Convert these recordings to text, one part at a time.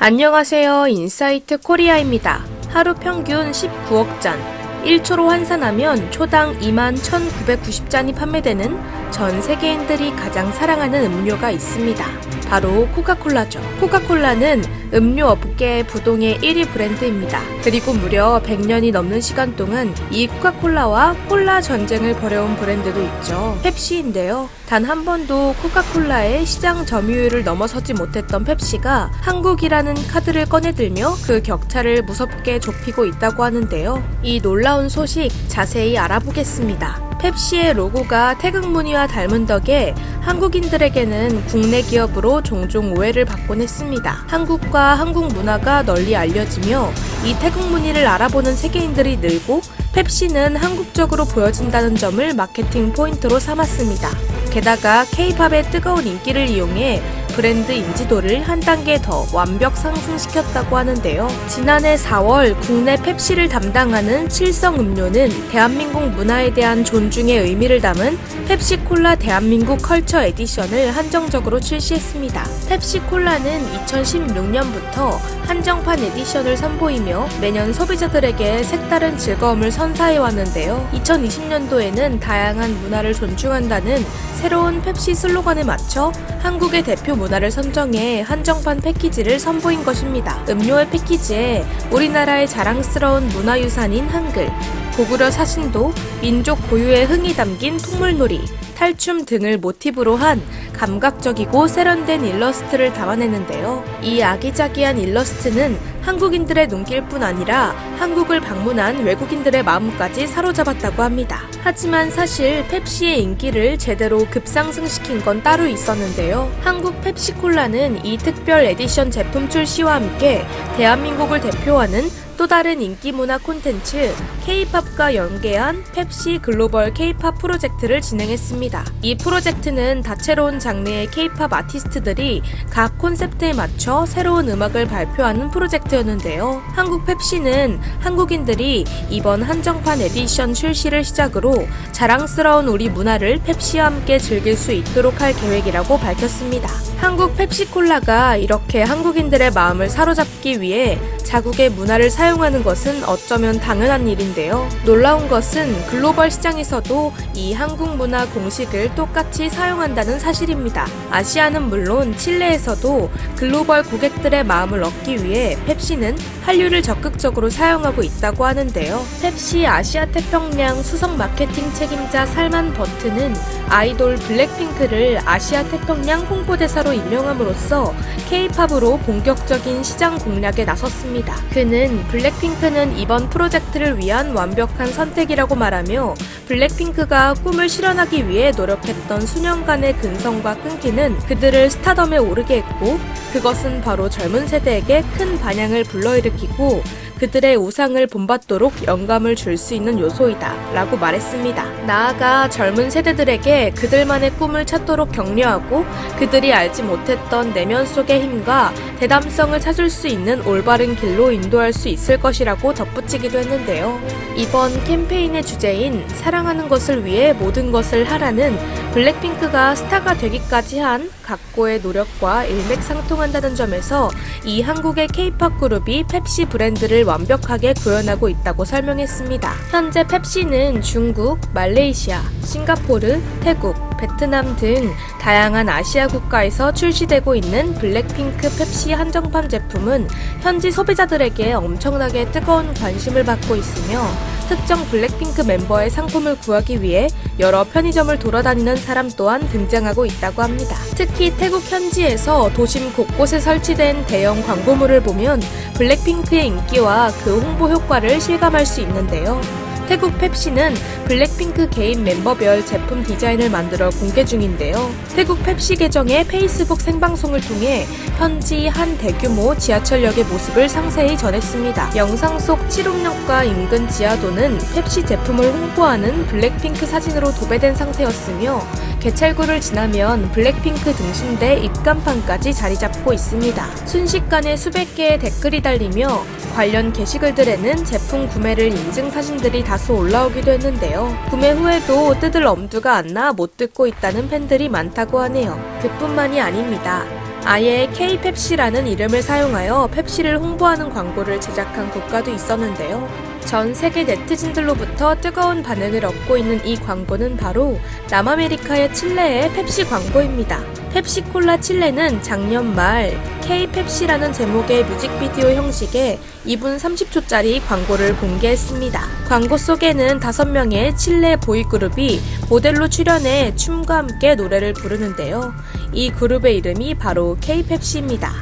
안녕하세요. 인사이트 코리아입니다. 하루 평균 19억 잔. 1초로 환산하면 초당 2만 1,990잔이 판매되는 전 세계인들이 가장 사랑하는 음료가 있습니다. 바로 코카콜라죠. 코카콜라는 음료 업계의 부동의 1위 브랜드입니다. 그리고 무려 100년이 넘는 시간 동안 이 코카콜라와 콜라 전쟁을 벌여온 브랜드도 있죠. 펩시인데요. 단 한 번도 코카콜라의 시장 점유율을 넘어서지 못했던 펩시가 한국이라는 카드를 꺼내들며 그 격차를 무섭게 좁히고 있다고 하는데요. 이 놀라운 소식 자세히 알아보겠습니다. 펩시의 로고가 태극 무늬와 닮은 덕에 한국인들에게는 국내 기업으로 종종 오해를 받곤 했습니다. 한국과 한국 문화가 널리 알려지며 이 태극 무늬를 알아보는 세계인들이 늘고 펩시는 한국적으로 보여진다는 점을 마케팅 포인트로 삼았습니다. 게다가 K-팝의 뜨거운 인기를 이용해 브랜드 인지도를 한 단계 더 완벽 상승시켰다고 하는데요. 지난해 4월 국내 펩시를 담당하는 칠성 음료는 대한민국 문화에 대한 존중의 의미를 담은 펩시콜라 대한민국 컬처 에디션을 한정적으로 출시했습니다. 펩시콜라는 2016년부터 한정판 에디션을 선보이며 매년 소비자들에게 색다른 즐거움을 선사해 왔는데요. 2020년도에는 다양한 문화를 존중한다는 새로운 펩시 슬로건에 맞춰 한국의 대표 문화 를 선정해 한정판 패키지를 선보인 것입니다. 음료의 패키지에 우리나라의 자랑스러운 문화유산인 한글, 고구려 사신도, 민족 고유의 흥이 담긴 풍물놀이, 탈춤 등을 모티브로 한 감각적이고 세련된 일러스트를 담아내는데요. 이 아기자기한 일러스트는 한국인들의 눈길뿐 아니라 한국을 방문한 외국인들의 마음까지 사로잡았다고 합니다. 하지만 사실 펩시의 인기를 제대로 급상승시킨 건 따로 있었는데요. 한국 펩시콜라는 이 특별 에디션 제품 출시와 함께 대한민국을 대표하는 또 다른 인기 문화 콘텐츠 K-팝과 연계한 펩시 글로벌 K-팝 프로젝트를 진행했습니다. 이 프로젝트는 다채로운 장르의 K-팝 아티스트들이 각 콘셉트에 맞춰 새로운 음악을 발표하는 프로젝트였는데요. 한국 펩시는 한국인들이 이번 한정판 에디션 출시를 시작으로 자랑스러운 우리 문화를 펩시와 함께 즐길 수 있도록 할 계획이라고 밝혔습니다. 한국 펩시콜라가 이렇게 한국인들의 마음을 사로잡기 위해 자국의 문화를 사용하는 것은 어쩌면 당연한 일인데요. 놀라운 것은 글로벌 시장에서도 이 한국 문화 공식을 똑같이 사용한다는 사실입니다. 아시아는 물론 칠레에서도 글로벌 고객들의 마음을 얻기 위해 펩시는 한류를 적극적으로 사용하고 있다고 하는데요. 펩시 아시아 태평양 수석 마케팅 책임자 살만 버트는 아이돌 블랙핑크를 아시아 태평양 홍보대사로 임명함으로써 K-팝으로 본격적인 시장 공략에 나섰습니다. 그는 블랙핑크는 이번 프로젝트를 위한 완벽한 선택이라고 말하며 블랙핑크가 꿈을 실현하기 위해 노력했던 수년간의 근성과 끈기는 그들을 스타덤에 오르게 했고 그것은 바로 젊은 세대에게 큰 반향을 불러일으키고 그들의 우상을 본받도록 영감을 줄 수 있는 요소이다. 라고 말했습니다. 나아가 젊은 세대들에게 그들만의 꿈을 찾도록 격려하고 그들이 알지 못했던 내면 속의 힘과 대담성을 찾을 수 있는 올바른 길로 인도할 수 있을 것이라고 덧붙이기도 했는데요. 이번 캠페인의 주제인 사랑하는 것을 위해 모든 것을 하라는 블랙핑크가 스타가 되기까지 한 각고의 노력과 일맥상통한다는 점에서 이 한국의 케이팝 그룹이 펩시 브랜드를 완벽하게 구현하고 있다고 설명했습니다. 현재 펩시는 중국, 말레이시아, 싱가포르, 태국, 베트남 등 다양한 아시아 국가에서 출시되고 있는 블랙핑크 펩시 한정판 제품은 현지 소비자들에게 엄청나게 뜨거운 관심을 받고 있으며 특정 블랙핑크 멤버의 상품을 구하기 위해 여러 편의점을 돌아다니는 사람 또한 등장하고 있다고 합니다. 특히 태국 현지에서 도심 곳곳에 설치된 대형 광고물을 보면 블랙핑크의 인기와 그 홍보 효과를 실감할 수 있는데요. 태국 펩시는 블랙핑크 개인 멤버별 제품 디자인을 만들어 공개 중인데요. 태국 펩시 계정의 페이스북 생방송을 통해 현지 한 대규모 지하철역의 모습을 상세히 전했습니다. 영상 속 칠옥역과 인근 지하도는 펩시 제품을 홍보하는 블랙핑크 사진으로 도배된 상태였으며 개찰구를 지나면 블랙핑크 등신대 입간판까지 자리 잡고 있습니다. 순식간에 수백 개의 댓글이 달리며 관련 게시글들에는 제품 구매를 인증 사진들이 다수 올라오기도 했는데요. 구매 후에도 뜯을 엄두가 안 나못 듣고 있다는 팬들이 많다고 하네요. 그뿐만이 아닙니다. 아예 K-펩시라는 이름을 사용하여 펩시를 홍보하는 광고를 제작한 국가도 있었는데요. 전 세계 네티즌들로부터 뜨거운 반응을 얻고 있는 이 광고는 바로 남아메리카의 칠레의 펩시 광고입니다. 펩시콜라 칠레는 작년 말 K-펩시라는 제목의 뮤직비디오 형식의 2분 30초짜리 광고를 공개했습니다. 광고 속에는 5명의 칠레 보이그룹이 모델로 출연해 춤과 함께 노래를 부르는데요. 이 그룹의 이름이 바로 K-펩시입니다.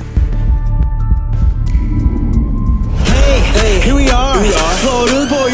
Hey, here we are. flo를 보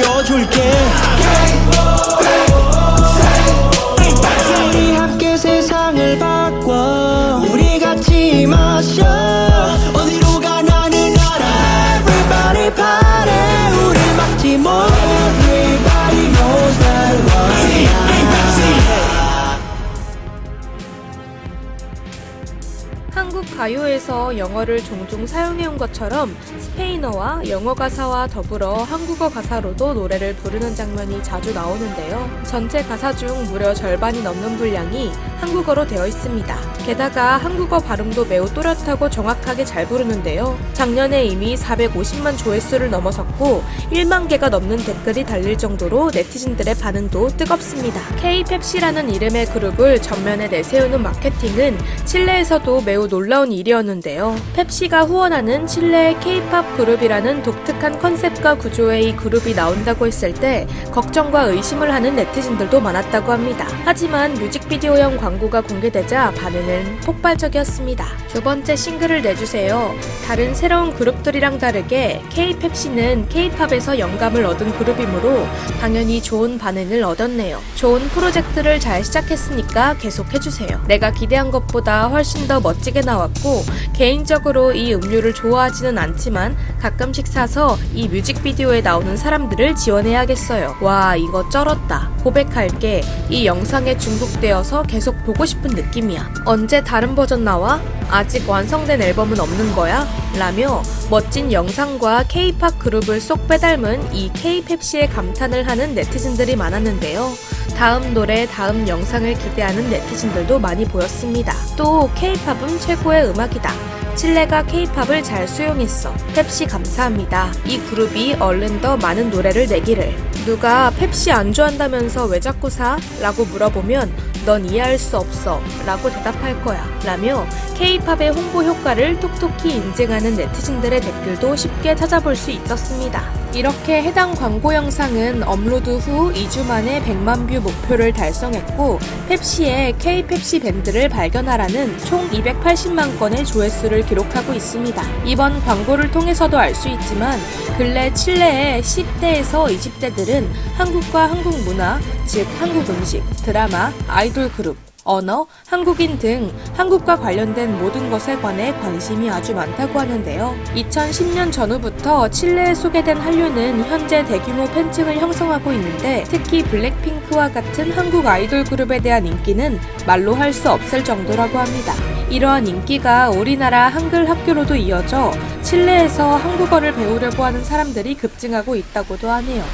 가요에서 영어를 종종 사용해온 것처럼 스페인어와 영어 가사와 더불어 한국어 가사로도 노래를 부르는 장면이 자주 나오는데요. 전체 가사 중 무려 절반이 넘는 분량이 한국어로 되어 있습니다. 게다가 한국어 발음도 매우 또렷하고 정확하게 잘 부르는데요. 작년에 이미 450만 조회수를 넘어섰고 1만 개가 넘는 댓글이 달릴 정도로 네티즌들의 반응도 뜨겁습니다. K-펩시라는 이름의 그룹을 전면에 내세우는 마케팅은 칠레에서도 매우 놀라운 일이었는데요. 펩시가 후원하는 칠레의 K-팝 그룹이라는 독특한 컨셉과 구조의 이 그룹이 나온다고 했을 때 걱정과 의심을 하는 네티즌들도 많았다고 합니다. 하지만 뮤직비디오형 광 고가 공개되자 반응은 폭발적이었습니다. 두 번째 싱글을 내주세요. 다른 새로운 그룹들이랑 다르게 K-펩시는 K-팝에서 영감을 얻은 그룹이므로 당연히 좋은 반응을 얻었네요. 좋은 프로젝트를 잘 시작했으니까 계속해주세요. 내가 기대한 것보다 훨씬 더 멋지게 나왔고 개인적으로 이 음료를 좋아하지는 않지만 가끔씩 사서 이 뮤직비디오에 나오는 사람들을 지원해야겠어요. 와 이거 쩔었다. 고백할게. 이 영상에 중독되어서 계속 보고 싶은 느낌이야. 언제 다른 버전 나와? 아직 완성된 앨범은 없는 거야? 라며 멋진 영상과 K-팝 그룹을 쏙 빼닮은 이 K-펩시에 감탄을 하는 네티즌들이 많았는데요. 다음 노래, 다음 영상을 기대하는 네티즌들도 많이 보였습니다. 또 K-팝은 최고의 음악이다. 칠레가 K-팝을 잘 수용했어. 펩시 감사합니다. 이 그룹이 얼른 더 많은 노래를 내기를. 누가 펩시 안 좋아한다면서 왜 자꾸 사? 라고 물어보면 넌 이해할 수 없어. 라고 대답할 거야. 라며 K-팝의 홍보 효과를 톡톡히 인증하는 네티즌들의 댓글도 쉽게 찾아볼 수 있었습니다. 이렇게 해당 광고 영상은 업로드 후 2주 만에 100만 뷰 목표를 달성했고 펩시의 K-펩시 밴드를 발견하라는 총 280만 건의 조회수를 기록하고 있습니다. 이번 광고를 통해서도 알 수 있지만 근래 칠레의 10대에서 20대들은 한국과 한국 문화, 즉 한국 음식, 드라마, 아이 돌 그룹, 언어, 한국인 등 한국과 관련된 모든 것에 관해 관심이 아주 많다고 하는데요. 2010년 전후부터 칠레에 소개된 한류는 현재 대규모 팬층을 형성하고 있는데 특히 블랙핑크와 같은 한국 아이돌 그룹에 대한 인기는 말로 할 수 없을 정도라고 합니다. 이러한 인기가 우리나라 한글 학교로도 이어져 칠레에서 한국어를 배우려고 하는 사람들이 급증하고 있다고도 하네요.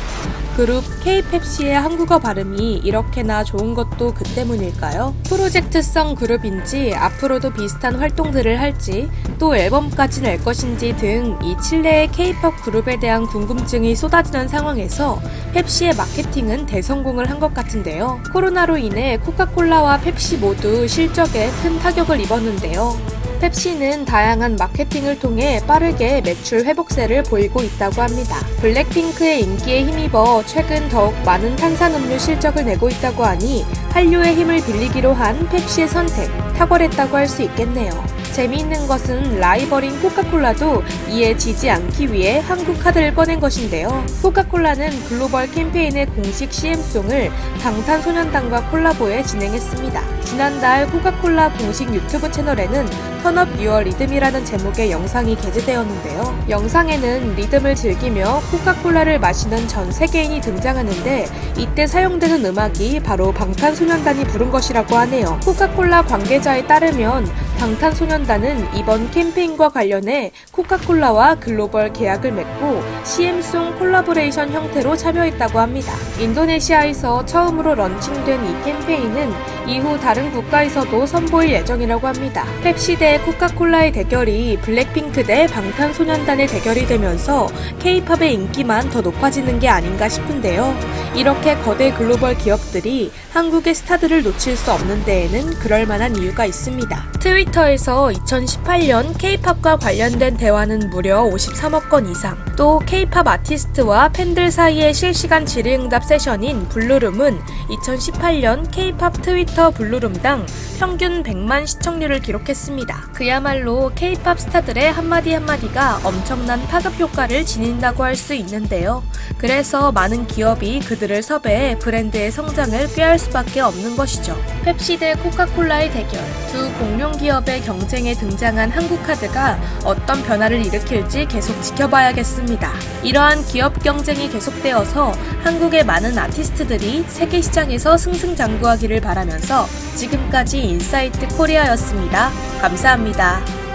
그룹 K-펩시의 한국어 발음이 이렇게나 좋은 것도 그 때문일까요? 프로젝트성 그룹인지 앞으로도 비슷한 활동들을 할지 또 앨범까지 낼 것인지 등 이 칠레의 K-팝 그룹에 대한 궁금증이 쏟아지는 상황에서 펩시의 마케팅은 대성공을 한 것 같은데요. 코로나로 인해 코카콜라와 펩시 모두 실적에 큰 타격을 입었는데요. 펩시는 다양한 마케팅을 통해 빠르게 매출 회복세를 보이고 있다고 합니다. 블랙핑크의 인기에 힘입어 최근 더욱 많은 탄산음료 실적을 내고 있다고 하니 한류의 힘을 빌리기로 한 펩시의 선택, 탁월했다고 할 수 있겠네요. 재미있는 것은 라이벌인 코카콜라도 이에 지지 않기 위해 한국 카드를 꺼낸 것인데요. 코카콜라는 글로벌 캠페인의 공식 CM송을 방탄소년단과 콜라보해 진행했습니다. 지난달 코카콜라 공식 유튜브 채널에는 턴업 유어 리듬이라는 제목의 영상이 게재되었는데요. 영상에는 리듬을 즐기며 코카콜라를 마시는 전 세계인이 등장하는데 이때 사용되는 음악이 바로 방탄소년단이 부른 것이라고 하네요. 코카콜라 관계자에 따르면 방탄소년 단은 이번 캠페인과 관련해 코카콜라와 글로벌 계약을 맺고 CM송 콜라보레이션 형태로 참여했다고 합니다. 인도네시아에서 처음으로 런칭된 이 캠페인은 이후 다른 국가에서도 선보일 예정이라고 합니다. 펩시 대 코카콜라의 대결이 블랙핑크 대 방탄소년단의 대결이 되면서 K-팝의 인기만 더 높아지는 게 아닌가 싶은데요. 이렇게 거대 글로벌 기업들이 한국의 스타들을 놓칠 수 없는 데에는 그럴 만한 이유가 있습니다. 트위터에서 2018년 K-팝과 관련된 대화는 무려 53억 건 이상, 또 K-팝 아티스트와 팬들 사이의 실시간 질의응답 세션인 블루룸은 2018년 K-팝 트위터 블루룸 당 평균 100만 시청률을 기록했습니다. 그야말로 K-팝 스타들의 한마디 한마디가 엄청난 파급 효과를 지닌다고 할 수 있는데요. 그래서 많은 기업이 그들을 섭외해 브랜드의 성장을 꾀할 수밖에 없는 것이죠. 펩시 대 코카콜라의 대결. 두 공룡 기업의 경쟁에 등장한 한국카드가 어떤 변화를 일으킬지 계속 지켜봐야겠습니다. 이러한 기업 경쟁이 계속되어서 한국의 많은 아티스트들이 세계 시장에서 승승장구하기를 바라면서 지금까지 인사이트 코리아였습니다. 감사합니다.